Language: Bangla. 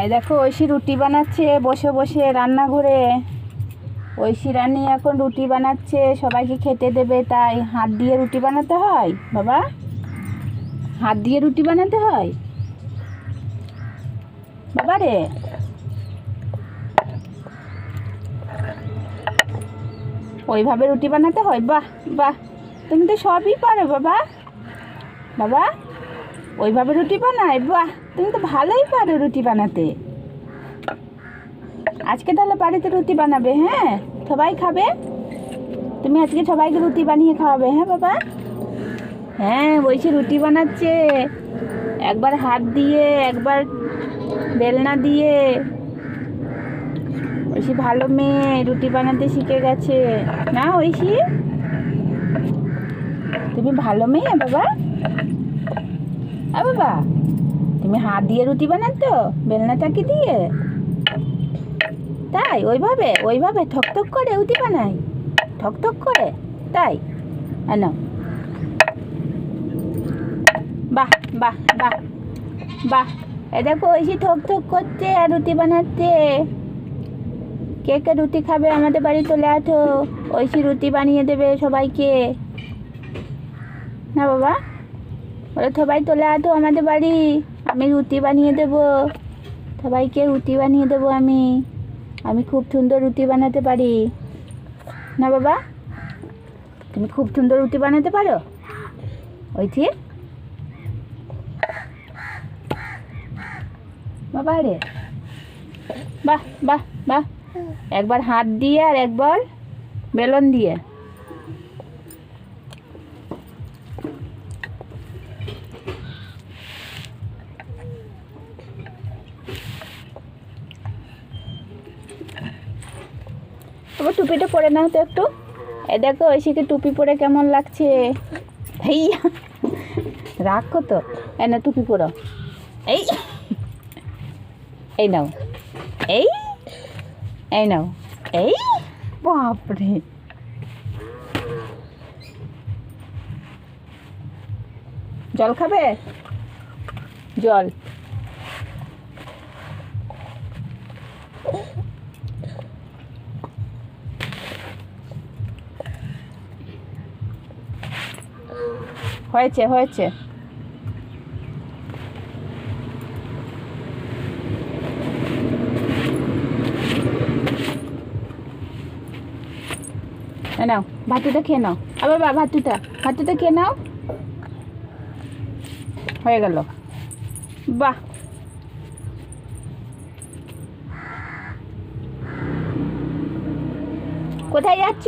এই দেখো ঐশী রুটি বানাচ্ছে, বসে বসে রান্নাঘরে। ঐশী রানী এখন রুটি বানাচ্ছে, সবাইকে খেতে দেবে, তাই হাত দিয়ে রুটি বানাতে হয়, বাবা? হাত দিয়ে রুটি বানাতে হয়? বাবা রে। ওইভাবে রুটি বানাতে হয়? বাহ বাহ। তুমি তো সবই পারো, বাবা। বাবা? ওইভাবে রুটি বানায় বাহ, তুমি তো ভালোই পারো রুটি বানাতে। আজকে তাহলে বাড়িতে রুটি বানাবে হ্যাঁ? সবাই খাবে? তুমি আজকে সবাইকে রুটি বানিয়ে খাওয়াবে হ্যাঁ বাবা? হ্যাঁ বলছি রুটি বানাচ্ছে। একবার হাত দিয়ে, একবার বেলনা দিয়ে। ঐশী ভালো মেয়ে, রুটি বানাতে শিখে গেছে। না, ঐশী? তুমি ভালো মেয়ে, বাবা? আ বাবা, তুমি হাত দিয়ে রুটি বানাতো, বেলনাটাকে দিয়ে? তাই, ওইভাবে ওইভাবে ঠকঠক করে রুটি বানাই, ঠকঠক করে, তাই আনো বাহ বাহ বাহ বাহ, এ দেখো ঐশী ঠক ঠক করছে আর রুটি বানাচ্ছে। কে কে রুটি খাবে আমাদের বাড়ি চলে আঠো ঐশী রুটি বানিয়ে দেবে সবাইকে। না বাবা? ওরা সবাই চলে আঠো আমাদের বাড়ি, আমি রুটি বানিয়ে দেব। সবাইকে রুটি বানিয়ে দেবো আমি। আমি খুব সুন্দর রুটি বানাতে পারি। না বাবা? তুমি খুব সুন্দর রুটি বানাতে পারো? ওই ঠিক বাবা রে। বাহ বাহ বাহ। একবার হাত দিয়ে আর একবার বেলন দিয়ে। তবে টুপিটা পরে নাও তো একটু। এ দেখো, ঐশীকে টুপি পরে কেমন লাগছে। হেইয়া রাখো তো না টুপি পরো। এই এই নাও। এই এই নাও। এই, বাপরে। জল খাবে? জল। হয়েছে হয়েছে। নাও, ভাতুটা খেয়ে নাও। আবার বা, ভাতুটা ভাতুটা খেয়ে নাও। হয়ে গেল। বাহ। কোথায় যাচ্ছ?